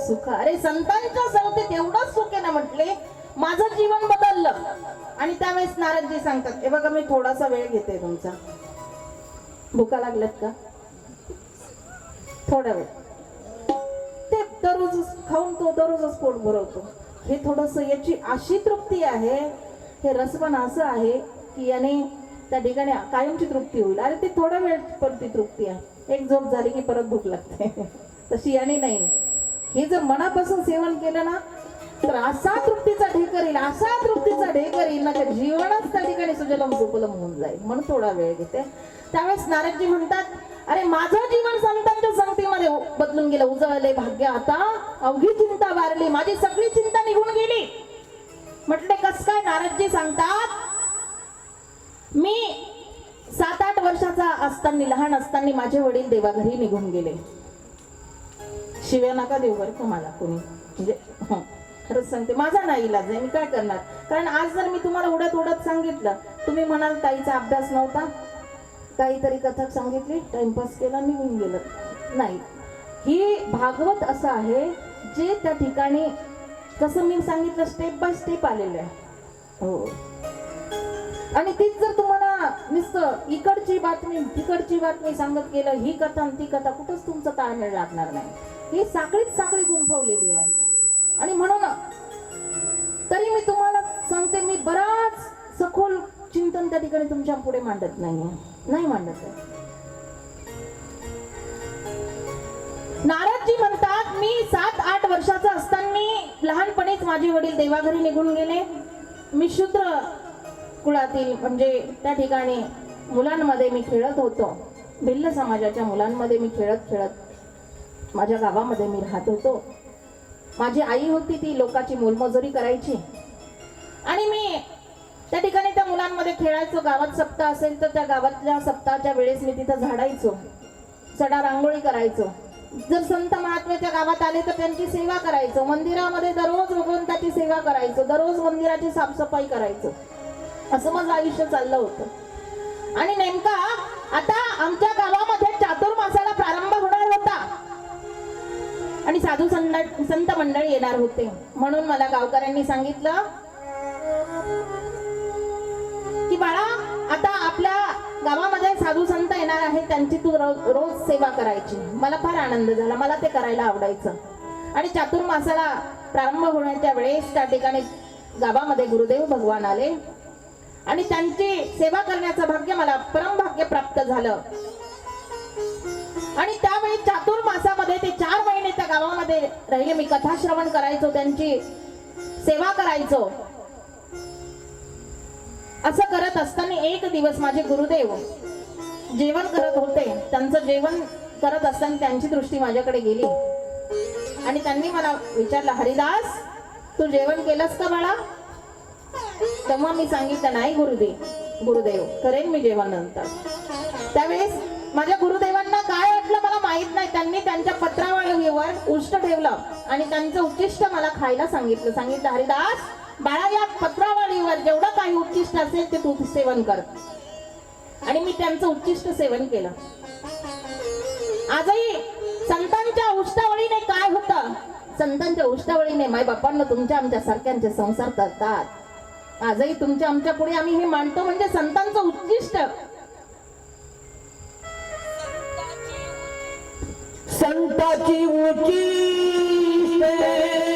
सुख. अरे संतांच्या संगतीत एवढं सुख आहे ना म्हटले माझं जीवन बदललं. आणि त्यावेळेस नारदजी सांगतात हे बघा मी थोडासा वेळ घेते तुमचा. भुका लागल्यात का? थोडा वेळ. ते दररोज खाऊन तो दररोजच पोट भरवतो. हे थोडस याची अशी तृप्ती आहे हे रसपण असं आहे की याने त्या ठिकाणी कायमची तृप्ती होईल. अरे ती थोडा वेळ परती तृप्ती आहे. एक झोप झाली की परत भूक लागते. तशी याने नाही. हे जर मनापासून सेवन केलं ना तर असा तृप्तीचा ढेकर येईल असा तृप्तीचा ढेकर येईल ना त्या जीवनच त्या ठिकाणी सुजलम सुफलम होऊन जाईल. म्हणून थोडा वेळ घेते. त्यावेळेस नारदजी म्हणतात अरे माझं जीवन संतांच्या संगतीमध्ये बदलून गेलं. उजळले भाग्य आता अवघी चिंता वारली. माझी सगळी चिंता निघून गेली. म्हटले कस काय नारदजी सांगतात? मी सात आठ वर्षाचा असताना लहान असताना माझे वडील देवाघरी निघून गेले. शिव्या नका देऊ बरं तुम्हाला कोणी. म्हणजे खरंच सांगते माझा नाही इलाज आहे मी काय करणार? कारण आज जर मी तुम्हाला उडत उडत सांगितलं तुम्ही म्हणाल ताईचा अभ्यास नव्हता. काहीतरी कथक सांगितली टाइमपास केला निघून गेलं. नाही. ही भागवत असं आहे जे त्या ठिकाणी कसं मी सांगितलं स्टेप बाय स्टेप आलेलं आहे. हो. आणि तीच जर तुम्हाला नुसतं इकडची बातमी तिकडची बातमी सांगत गेलं ही कथा ती कथा कुठंच तुमचं ताळमेळ लागणार नाही. ही साखळीच साखळी गुंफवलेली आहे. आणि म्हणून तरी मी तुम्हाला सांगते मी बराच सखोल चिंतन त्या ठिकाणी तुमच्यापुढे मांडत नाहीये. नाही मांडत नारदजी म्हणतात मी सात आठ वर्षाचा असताना लहानपणीच माझे वडील देवाघरी निघून गेले. मी शूद्र कुळातील म्हणजे त्या ठिकाणी मुलांमध्ये मी खेळत होतो. भिल्ल समाजाच्या मुलांमध्ये मी खेळत खेळत माझ्या गावामध्ये मी राहत होतो माझी आई होती ती लोकांची मोलमजुरी करायची. आणि मी त्या ठिकाणी त्या मुलांमध्ये खेळायचो. गावात सप्ताह असेल तर त्या गावातल्या सप्ताहाच्या वेळेस मी तिथं झाडायचो. सडा रांगोळी करायचो. जर संत महात्म्याच्या गावात आले तर त्यांची सेवा करायचो. मंदिरामध्ये दररोज भगवंताची सेवा करायचो. दररोज मंदिराची साफसफाई करायचो. असं माझं आयुष्य चाललं होतं. आणि नेमका आता आमच्या गावामध्ये आणि साधू संत संत मंडळी येणार होते. म्हणून मला गावकऱ्यांनी सांगितलं की बाळा आता आपल्या गावामध्ये साधू संत येणार आहेत त्यांची तू रोज सेवा करायची. मला फार आनंद झाला मला ते करायला आवडायचं. आणि चातुर्मासाला प्रारंभ होण्याच्या वेळेस त्या ठिकाणी गावामध्ये गुरुदेव भगवान आले. आणि त्यांची सेवा करण्याचं भाग्य मला परमभाग्य प्राप्त झालं. आणि त्यावेळी चातुर्मासामध्ये ते चार महिने त्या गावामध्ये राहिले. मी कथा श्रवण करायचो त्यांची सेवा करायचो. असं करत असताना एक दिवस माझे गुरुदेव जेवण करत होते. त्यांचं जेवण करत असताना त्यांची दृष्टी माझ्याकडे गेली. आणि त्यांनी मला विचारलं हरिदास तू जेवण केलंस का बाळा? तेव्हा मी सांगितलं नाही गुरुदेव गुरुदेव करेन मी जेवण नंतर. त्यावेळेस माझ्या गुरुदेवा काय मला माहीत नाही. त्यांनी त्यांच्या पत्रावळीवर उष्ट ठेवलं आणि त्यांचं उच्चिष्ट मला खायला सांगितलं. सांगितलं हरिदास बाळा या पत्रावळीवर जेवढं काही उच्चिष्ट असेल ते तू सेवन कर. आणि मी त्यांचं उच्चिष्ट सेवन केलं. आजही संतांच्या उष्टावळीने काय होतं? संतांच्या उष्टावळीने माय बापांना तुमच्या आमच्या सारख्यांचे संसार करतात. आजही तुमच्या आमच्या पुढे आम्ही हे मानतो म्हणजे संतांचं उच्चिष्ट संताची उची सेवित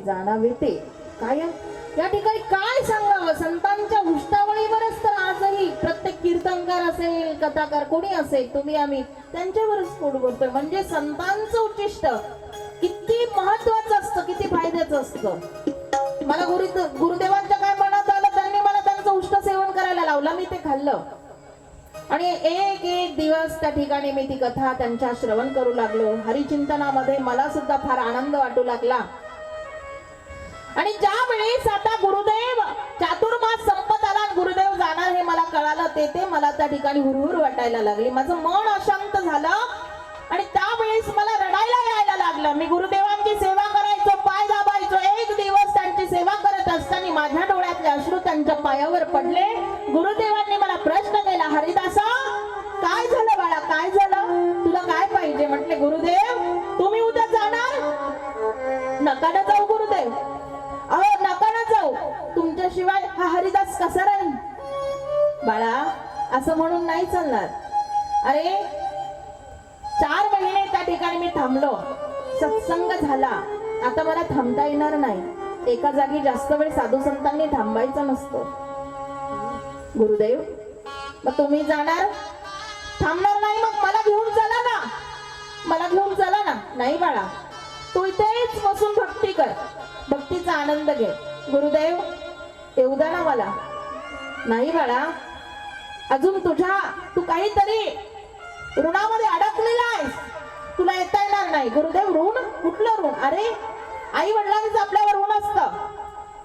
जाणावे ते. कायम? या ठिकाणी काय सांगावं? संतांच्या उष्टावळीवरच तर आजही प्रत्येक कीर्तनकार असेल कथाकार कोणी असेल तुम्ही आम्ही त्यांच्यावरच कोण बोलतोय म्हणजे संतांचं उच्चिष्ट किती महत्वाचं असतं किती फायद्याचं असतं. मला गुरु गुरुदेवांच्या काय मनात आलं त्यांनी मला त्यांचं उष्ट सेवन करायला लावलं मी ते खाल्लं. आणि एक एक दिवस त्या ठिकाणी मी ती कथा त्यांच्या श्रवण करू लागलो. हरिचिंतनामध्ये मला सुद्धा फार आनंद वाटू लागला. आणि ज्या वेळेस आता गुरुदेव चातुर्मास संपत आला गुरुदेव जाणार हे मला कळालं ते ते मला त्या ठिकाणी हुरहुर वाटायला लागली. माझं मन अशांत झालं आणि त्यावेळेस मला रडायला यायला लागलं. मी गुरुदेवांची सेवा करायचो पाय दाबायचो. एक दिवस त्यांची सेवा करत असताना माझ्या डोळ्यातले अश्रू त्यांच्या पायावर पडले. गुरुदेवांनी मला प्रश्न केला हरिदास हरिदास बाळा असं म्हणून नाही चालणार. अरे चार महिने त्या ठिकाणी मी थांबलो. सत्संग झाला. आता मला थांबता येणार नाही. एका जागी जास्त वेळ साधू संतांनी थांबायचं नसतं. गुरुदेव मग तुम्ही जाणार? थांबणार नाही मग मला घेऊन चला ना. मला घेऊन चला ना. नाही बाळा. तू इथेच बसून भक्ती कर. भक्तीचा आनंद घे. गुरुदेव येऊ द्या ना मला. नाही बाळा. अजून तुझ्या तू काहीतरी ऋणामध्ये अडकलेला आहेस. तुला येता येणार नाही. गुरुदेव ऋण? कुठलं ऋण? अरे आई वडिलांच आपल्यावर ऋण असतं.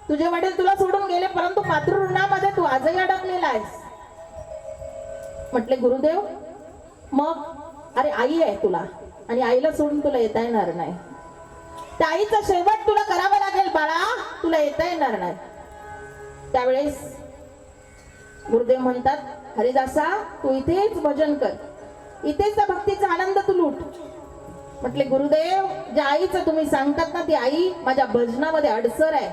तुझे वडील तुला सोडून गेले परंतु मातृ ऋणामध्ये तू आजही अडकलेला आहेस. म्हटले गुरुदेव मग? अरे आई आहे तुला. आणि आईला सोडून तुला येता येणार नाही. त्या आईचा शेवट तुला करावा लागेल बाळा. तुला येता येणार नाही. त्यावेळेस गुरुदेव म्हणतात हरिदासा तू इथेच भजन कर. इथेच त्या भक्तीचा आनंद तू लूट. म्हटले गुरुदेव ज्या आईचं तुम्ही सांगतात ना ती आई माझ्या भजनामध्ये अडसर आहे.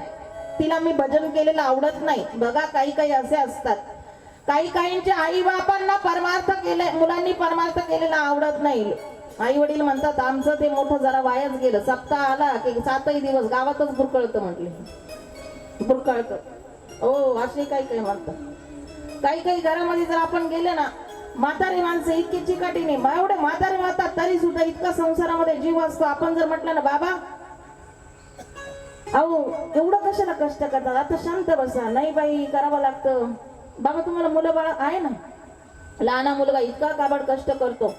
तिला मी भजन केलेलं आवडत नाही. बघा काही काही असे असतात. काही काहींच्या आई बापांना परमार्थ केले मुलांनी परमार्थ केलेला आवडत नाही. आई वडील म्हणतात आमचं ते मोठं जरा वायाच गेलं. सप्ताह आला की सातही दिवस गावातच बुरकळतं म्हटले. बुरकळतं. हो असे काही काही म्हणतात. काही काही घरामध्ये जर आपण गेले ना म्हातारी माणसं इतकी चिकाटी नाही एवढे म्हातारे वाहतात तरी सुद्धा इतका संसारामध्ये जीव असतो. आपण जर म्हटलं ना बाबा अहो एवढं कशाला कष्ट करतात? आता शांत बसा नाही बाई करावं लागतं. बाबा तुम्हाला मुलं बाळ आहे ना? लहान मुलगा इतका काबाड कष्ट करतो.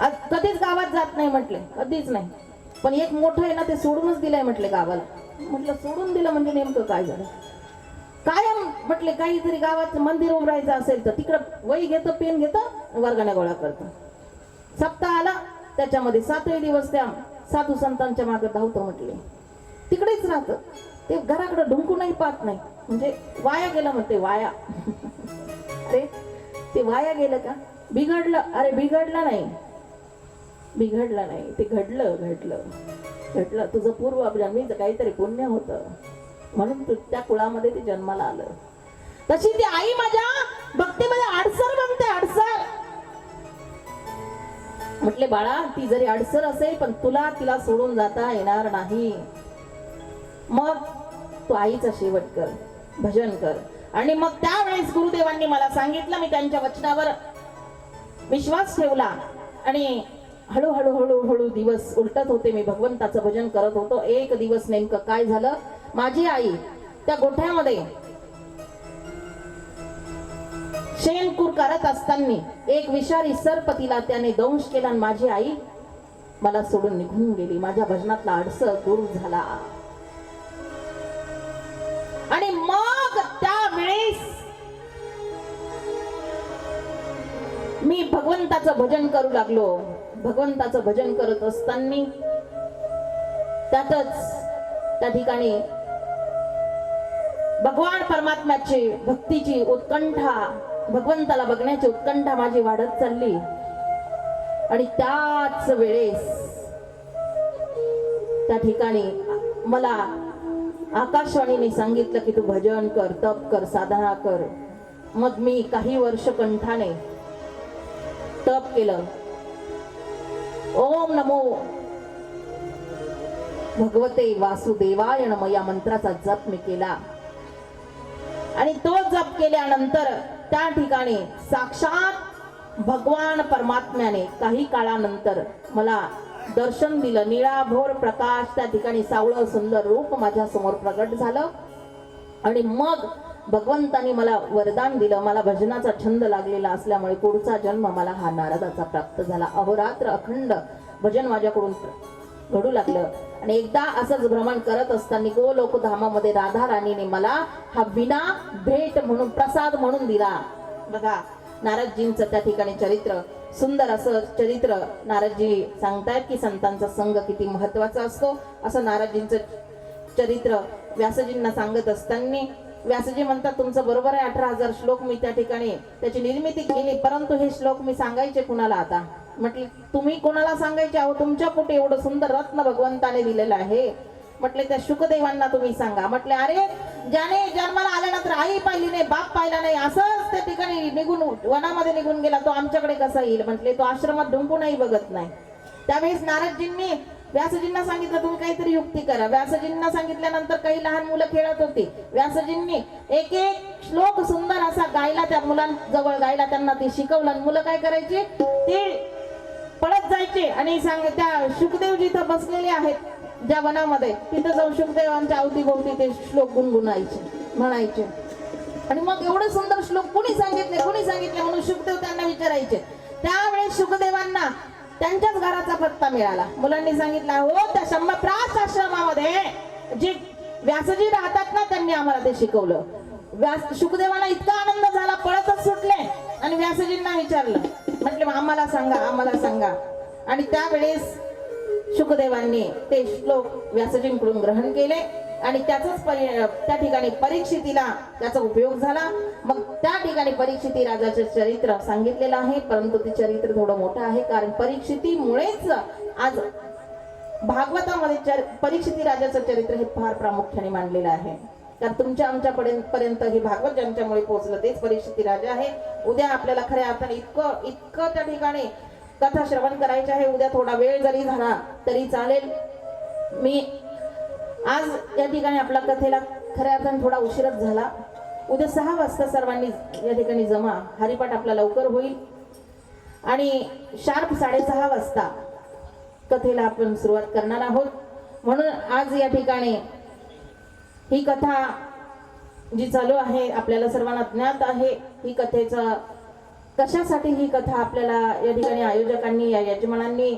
आज कधीच गावात जात नाही म्हटले कधीच नाही. पण एक मोठं आहे ना ते सोडूनच दिलंय म्हटले गावाला. म्हटलं सोडून दिलं म्हणजे नेमकं काय झालं? कायम म्हटले काहीतरी गावात मंदिर उभरायचं असेल तर तिकडं वही घेतं पेन घेतं वर्गाने गोळा करतं. सप्ताह आला त्याच्यामध्ये सातही दिवस त्या साधू संतांच्या मागे धावतो म्हटले. तिकडेच राहतं. ते घराकडे ढुंकूनही पाहत नाही. म्हणजे वाया गेलं म्हणते वाया. अरे ते वाया गेलं का? बिघडलं. अरे बिघडलं नाही. बिघडलं नाही. ते घडलं घडलं. घडलं. तुझं पूर्व जन्मीचं काहीतरी पुण्य होतं. म्हणून त्या कुळामध्ये ते जन्माला आलं. तशी ती आई माझ्या भक्तीमध्ये अडसर बनते अडसर. म्हटले बाळा ती जरी अडसर असेल पण तुला तिला सोडून जाता येणार नाही. मग तू आईचा शेवट कर भजन कर. आणि मग त्यावेळेस गुरुदेवांनी मला सांगितलं मी त्यांच्या वचनावर विश्वास ठेवला. आणि हळूहळू हळूहळू दिवस उलटत होते. मी भगवंताचं भजन करत होतो. एक दिवस नेमकं काय झालं? माझी आई त्या गोठ्यामध्ये शेणकूर करत असताना एक विषारी सर्पतीला त्याने दंश केला आणि माझी आई मला सोडून निघून गेली. माझ्या भजनातला अडस दूर झाला. आणि मग त्यावेळेस मी भगवंताचं भजन करू लागलो. भगवंताचं भजन करत असताना त्यातच त्या ठिकाणी भगवान परमात्म्याची भक्तीची उत्कंठा भगवंताला बघण्याची उत्कंठा माझी वाढत चालली. आणि त्याच वेळेस त्या ठिकाणी मला आकाशवाणीने सांगितलं की तू भजन कर तप कर साधना कर. मग मी काही वर्ष कंठाने तप केलं. ओम नमो भगवते वासुदेवाय नम या मंत्राचा जप मी केला. आणि तो जप केल्यानंतर त्या ठिकाणी साक्षात भगवान परमात्म्याने काही काळानंतर मला दर्शन दिलं. निळाभोर प्रकाश त्या ठिकाणी सावळं सुंदर रूप माझ्यासमोर प्रगट झालं. आणि मग भगवंतानी मला वरदान दिलं. मला भजनाचा छंद लागलेला असल्यामुळे पुढचा जन्म मला हा नारदाचा प्राप्त झाला. अहोरात्र अखंड भजन माझ्याकडून घडू लागलं. आणि एकदा असंच भ्रमण करत असताना गोलोक धामामध्ये राधा राणीने मला हा विना भेट म्हणून प्रसाद म्हणून दिला. बघा नारदजींचं त्या ठिकाणी चरित्र. सुंदर असं चरित्र नारदजी सांगतायत की संतांचा संघ किती महत्त्वाचा असतो. असं नारदजींचं चरित्र व्यासजींना सांगत असताना व्यासजी म्हणतात तुमचं बरोबर आहे अठरा हजार श्लोक मी त्या ठिकाणी त्याची निर्मिती केली परंतु हे श्लोक मी सांगायचे कुणाला आता? म्हटले तुम्ही कोणाला सांगायचे अहो तुमच्या पोटी एवढं सुंदर रत्न भगवंताने दिलेलं आहे. म्हटले त्या शुकदेवांना तुम्ही सांगा. म्हटले अरे ज्याने जन्माला आल्यानंतर आई पाहिली नाही बाप पाहिला नाही असंच त्या ठिकाणी निघून वनामध्ये निघून गेला तो आमच्याकडे कसा येईल? म्हटले तो आश्रमात डुंकूनही बघत नाही. त्यावेळेस नारदजींनी व्यासजींना सांगितलं तुम्ही काहीतरी युक्ती करा. व्यासजींना सांगितल्यानंतर काही लहान मुलं खेळत होती. व्यासजींनी एक एक श्लोक सुंदर असा गायला त्या मुलांजवळ गायला त्यांना ते शिकवलं. आणि मुलं काय करायची? ते वनात जायचे आणि सांग त्या शुकदेव जिथं बसलेले आहेत ज्या वनामध्ये. तिथं जाऊन सुखदेवांच्या अवतीभोवती ते श्लोक गुणगुणायचे म्हणायचे. आणि मग एवढं सुंदर श्लोक कुणी सांगितले कुणी सांगितले म्हणून शुकदेव त्यांना विचारायचे. त्यावेळेस शुकदेवांना त्यांच्याच घराचा पत्ता मिळाला. मुलांनी सांगितलं हो त्या शंभप्रास आश्रमामध्ये जे व्यासजी राहतात ना त्यांनी आम्हाला ते शिकवलं. व्यास शुकदेवांना इतका आनंद झाला पळतच सुटले. आणि व्यासजींना विचारलं म्हटले "मग आम्हाला सांगा आम्हाला सांगा. आणि त्यावेळेस शुकदेवांनी ते श्लोक व्यासजींकडून ग्रहण केले आणि त्याचाच परि त्या ठिकाणी परीक्षितीला त्याचा उपयोग झाला. मग त्या ठिकाणी परीक्षिती राजाचे चरित्र सांगितलेलं आहे परंतु ते चरित्र थोडं मोठं आहे कारण परीक्षितीमुळेच आज भागवतामध्ये चर परीक्षिती राजाचं चरित्र हे फार प्रामुख्याने मांडलेलं आहे. कारण तुमच्या आमच्यापर्यंत पर्यंत हे भागवत ज्यांच्यामुळे पोहोचलं तेच परीक्षिती राजा आहे. उद्या आपल्याला खऱ्या अर्थाने इतकं इतकं त्या ठिकाणी कथा श्रवण करायची आहे. उद्या थोडा वेळ जरी झाला तरी चालेल. मी आज या ठिकाणी आपला कथेला खऱ्या अर्थाने थोडा उशीरच झाला. उद्या सहा वाजता सर्वांनी या ठिकाणी जमा. हरिपाठ आपला लवकर होईल. आणि शार्प साडेसहा वाजता कथेला आपण सुरुवात करणार आहोत. म्हणून आज या ठिकाणी ही कथा जी चालू आहे आपल्याला सर्वांना ज्ञात आहे ही कथेचं कशासाठी ही कथा आपल्याला या ठिकाणी आयोजकांनी या यजमानांनी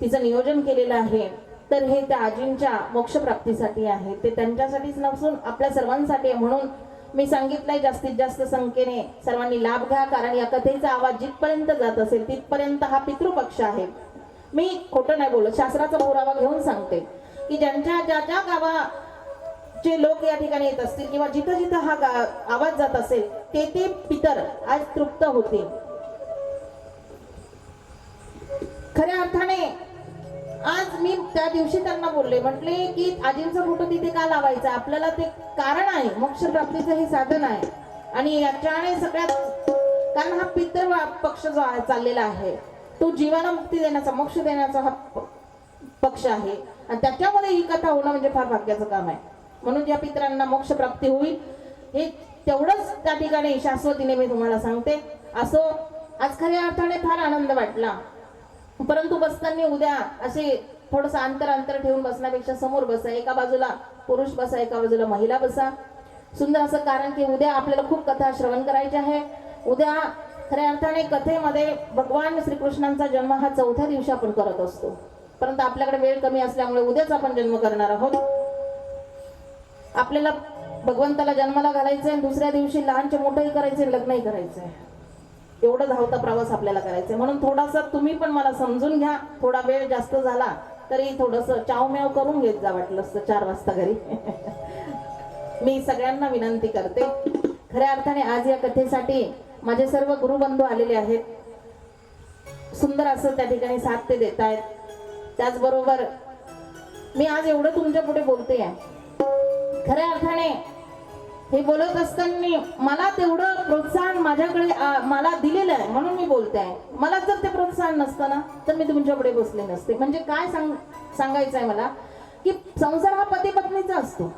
तिचं नियोजन केलेलं आहे? तर हे त्या आजींच्या मोक्षप्राप्तीसाठी आहे. ते त्यांच्यासाठीच नसून आपल्या सर्वांसाठी म्हणून मी सांगितलंय जास्तीत जास्त संख्येने सर्वांनी लाभ घ्या कारण या कथेचा आवाज जिथपर्यंत जात असेल तिथपर्यंत हा पितृपक्ष आहे. मी खोटं नाही बोलत शास्त्राचा पुरावा घेऊन सांगते की ज्यांच्या ज्या ज्या गावा जे लोक या ठिकाणी येत असतील किंवा जिथं जिथं हा आवाज जात असेल ते ते पितर आज तृप्त होते. खऱ्या अर्थाने आज मी त्या दिवशी त्यांना बोलले म्हटले की आजींचा फोटो तिथे का लावायचा? आपल्याला ते कारण आहे मोक्ष प्राप्तीचं हे साधन आहे. आणि याच्याने सगळ्यात कारण हा पितर पक्ष जो चाललेला आहे तो जीवाला मुक्ती देण्याचा मोक्ष देण्याचा हा पक्ष आहे. आणि त्याच्यामध्ये ही कथा होणं म्हणजे फार भाग्याचं काम आहे. म्हणून या पितरांना मोक्ष प्राप्ती होईल. हे तेवढंच त्या ठिकाणी शाश्वतीने मी तुम्हाला सांगते. असो आज खऱ्या अर्थाने फार आनंद वाटला. परंतु बसताना उद्या असे थोडस अंतर अंतर ठेवून बसण्यापेक्षा समोर बसा. एका बाजूला पुरुष बसा एका बाजूला महिला बसा. सुंदर असं कारण की उद्या आपल्याला खूप कथा श्रवण करायची आहे. उद्या खऱ्या अर्थाने कथेमध्ये भगवान श्रीकृष्णांचा जन्म हा चौथ्या दिवशी आपण करत असतो. परंतु आपल्याकडे वेळ कमी असल्यामुळे उद्याच आपण जन्म करणार आहोत. आपल्याला भगवंताला जन्माला घालायचंय आणि दुसऱ्या दिवशी लहानचे मोठंही करायचंय लग्नही करायचंय. एवढं धावता प्रवास आपल्याला करायचा म्हणून थोडासा तुम्ही पण मला समजून घ्या. थोडा वेळ जास्त झाला तरी थोडस चावम्याव करून घेत जा वाटलं असतं चार वाजता घरी. मी सगळ्यांना विनंती करते. खऱ्या अर्थाने आज या कथेसाठी माझे सर्व गुरुबंधू आलेले आहेत. सुंदर असं त्या ठिकाणी साथ ते देत आहेत त्याचबरोबर मी आज एवढं तुमच्यापुढे बोलते आहे खऱ्या अर्थाने हे बोलत असताना मला तेवढं प्रोत्साहन माझ्याकडे मला दिलेलं आहे म्हणून मी बोलते. आहे मला जर ते प्रोत्साहन नसतं ना तर मी तुमच्यापुढे बसले नसते. म्हणजे काय सांग सांगायचं आहे मला? की संसार हा पती पत्नीचा असतो.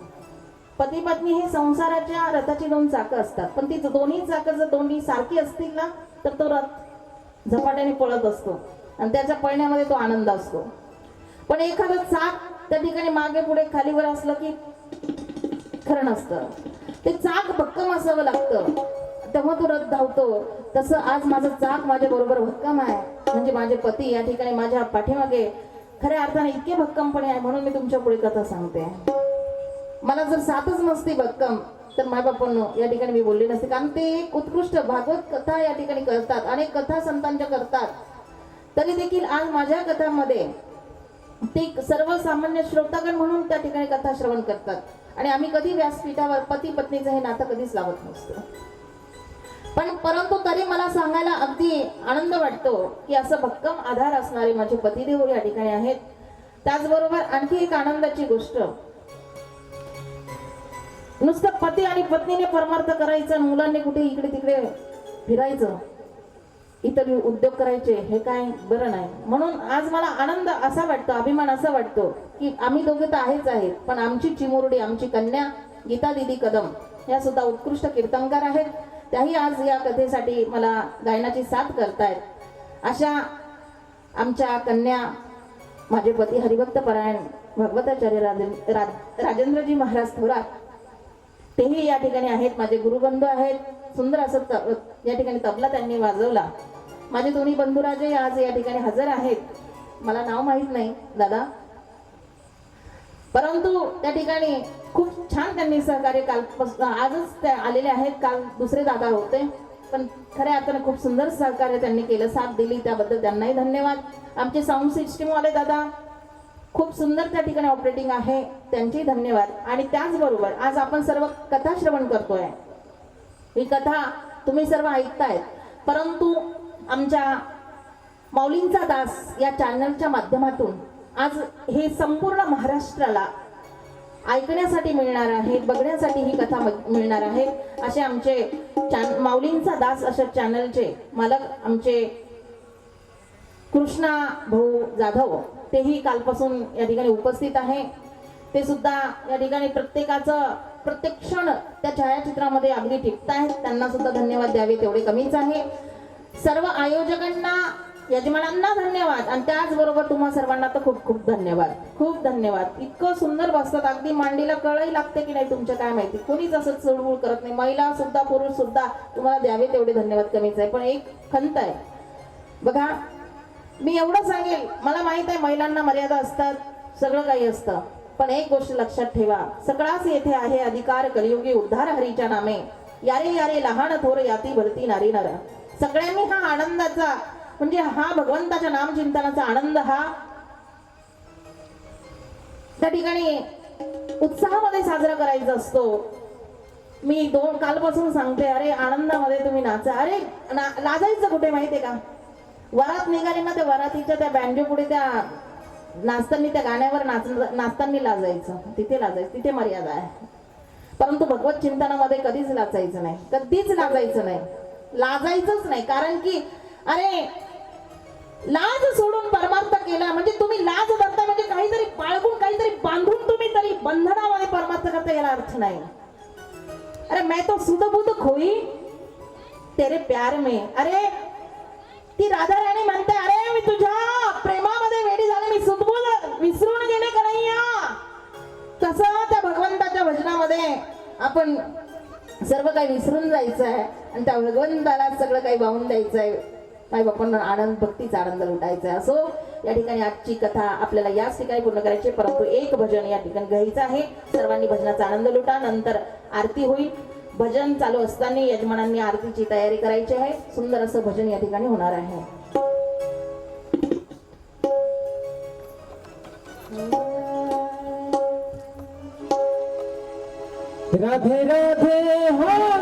पती पत्नी हे संसाराच्या रथाची दोन चाकं असतात. पण ती दोन्ही चाकं जर दोन्ही सारखी असतील ना तर तो रथ झपाट्याने पळत असतो. आणि त्याच्या पळण्यामध्ये तो आनंद असतो. पण एखादं चाक त्या ठिकाणी मागे पुढे खालीवर असलं की खरं नसतं ते चाक भक्कम असावं लागतं. तेव्हा तो रथ धावतो. तसं आज माझं चाक माझ्या बरोबर भक्कम आहे. म्हणजे माझे पती या ठिकाणी माझ्या पाठीमागे खऱ्या अर्थाने इतके भक्कमपणे आहे म्हणून मी तुमच्यापुढे कथा सांगते. मला जर सातच नसती भक्कम तर मायबापांनो या ठिकाणी मी बोलली नसते. कारण ते एक उत्कृष्ट भागवत कथा या ठिकाणी करतात. अनेक कथा संतांच्या करतात. तरी देखील आज माझ्या कथामध्ये ते सर्वसामान्य श्रोतागण म्हणून त्या ठिकाणी कथा श्रवण करतात. आणि आम्ही कधी व्यासपीठावर पती पत्नीचं हे नातं कधीच लावत नसतो. पण परंतु तरी मला सांगायला अगदी आनंद वाटतो की असं भक्कम आधार असणारे माझे पतिदेव या ठिकाणी आहेत. त्याचबरोबर आणखी एक आनंदाची गोष्ट. नुसतं पती आणि पत्नीने परमार्थ करायचं मुलांनी कुठे इकडे तिकडे फिरायचं इतर उद्योग करायचे हे काय बरं नाही. म्हणून आज मला आनंद असा वाटतो अभिमान असा वाटतो की आम्ही दोघे तर आहेच आहेत पण आमची चिमुरडी आमची कन्या गीता दिदी कदम या सुद्धा उत्कृष्ट कीर्तनकार आहेत. त्याही आज या कथेसाठी मला गायनाची साथ करतायत. अशा आमच्या कन्या माझे पती हरिभक्त परायण भगवताचार्य राजे- रा- राजेंद्रजी महाराज थोरात तेही या ठिकाणी आहेत माझे गुरुबंधू आहेत. सुंदर असं या ठिकाणी तबला त्यांनी वाजवला. माझे दोन्ही बंधुराजे आज या ठिकाणी हजर आहेत. मला नाव माहीत नाही दादा. परंतु त्या ठिकाणी खूप छान त्यांनी सहकार्य काल आजच त्या आलेले आहेत. काल दुसरे दादा होते. पण खऱ्या अर्थानं खूप सुंदर सहकार्य त्यांनी केलं. साथ दिली. त्याबद्दल त्यांनाही धन्यवाद. आमचे साऊंड सिस्टीमवाले दादा खूप सुंदर त्या ठिकाणी ऑपरेटिंग आहे. त्यांचेही धन्यवाद. आणि त्याचबरोबर आज आपण सर्व कथा श्रवण करतोय. ही कथा तुम्ही सर्व ऐकतायत. परंतु आमच्या माऊलींचा दास या चॅनलच्या माध्यमातून आज हे संपूर्ण महाराष्ट्राला ऐकण्यासाठी मिळणार आहे बघण्यासाठी ही कथा म- मिळणार आहे. असे आमचे चॅन माऊलींचा दास अशा चॅनलचे मालक आमचे कृष्णा भाऊ जाधव तेही कालपासून या ठिकाणी उपस्थित आहे. ते सुद्धा या ठिकाणी प्रत्येकाचं प्रत्येक क्षण त्या छायाचित्रामध्ये अगदी टिपतायत त्यांना सुद्धा धन्यवाद द्यावे तेवढे कमीच आहे. सर्व आयोजकांना यजमानांना धन्यवाद. आणि त्याचबरोबर तुम्हा सर्वांना तर खूप खूप धन्यवाद. खूप धन्यवाद. इतकं सुंदर बसतात अगदी मांडीला कळही लागते की नाही तुमच्या काय माहिती. कोणीच असं चळवळ करत नाही. महिला सुद्धा पुरुष सुद्धा तुम्हाला द्यावे तेवढे धन्यवाद कमीच आहे. पण एक खंत आहे. बघा मी एवढं सांगेल. मला माहीत आहे महिलांना मर्यादा असतात. सगळं काही असतं. पण एक गोष्ट लक्षात ठेवा. सगळाच येथे आहे अधिकार कलियुगी उद्धार हरीच्या नामे. यारे यारे लहान थोर याती भरती नारी नारा. सगळ्यांनी हा आनंदाचा म्हणजे हा भगवंताच्या नामचिंतनाचा आनंद हा त्या ठिकाणी उत्साहामध्ये साजरा करायचा असतो. मी दोन कालपासून सांगते अरे आनंदामध्ये तुम्ही नाचा. अरे ना लाजायचं कुठे माहितीये का? वरात निघाली ना त्या वरातीच्या त्या बँजो पुढे त्या नाचताना त्या गाण्यावर नाच नाचताना लाजायचं. तिथे लाजायचं तिथे मर्यादा आहे. परंतु भगवत चिंतनामध्ये कधीच लाजायचं नाही. कधीच लाजायचं नाही. लाजायचंच नाही. कारण की अरे लाज सोडून परमार्थ केला म्हणजे तुम्ही लाज धरता म्हणजे काहीतरी बाळगून काहीतरी बांधून तुम्ही तरी बंधनामध्ये परमार्थ करता याला अर्थ नाही. अरे मैं तो सुधबुध खोई तेरे प्यार में. अरे ती राधा राणी म्हणते अरे मी तुझ्या प्रेमामध्ये वेडी झाले मी सुदबुद विसरून गेले का नाही तसं त्या भगवंताच्या भजनामध्ये आपण सर्व काही विसरून जायचं आहे. आणि त्या भगवंताला सगळं काही वाहून द्यायचं आहे. काय बापांना आनंद भक्तीचा आनंद लुटायचा आहे. असो या ठिकाणी आजची कथा आपल्याला याच ठिकाणी पूर्ण करायची आहे. परंतु एक भजन या ठिकाणी घ्यायचं आहे. सर्वांनी भजनाचा आनंद लुटा नंतर आरती होईल. भजन चालू असताना यजमानांनी आरतीची तयारी करायची आहे. सुंदर असं भजन या ठिकाणी होणार आहे. राधे राधे हो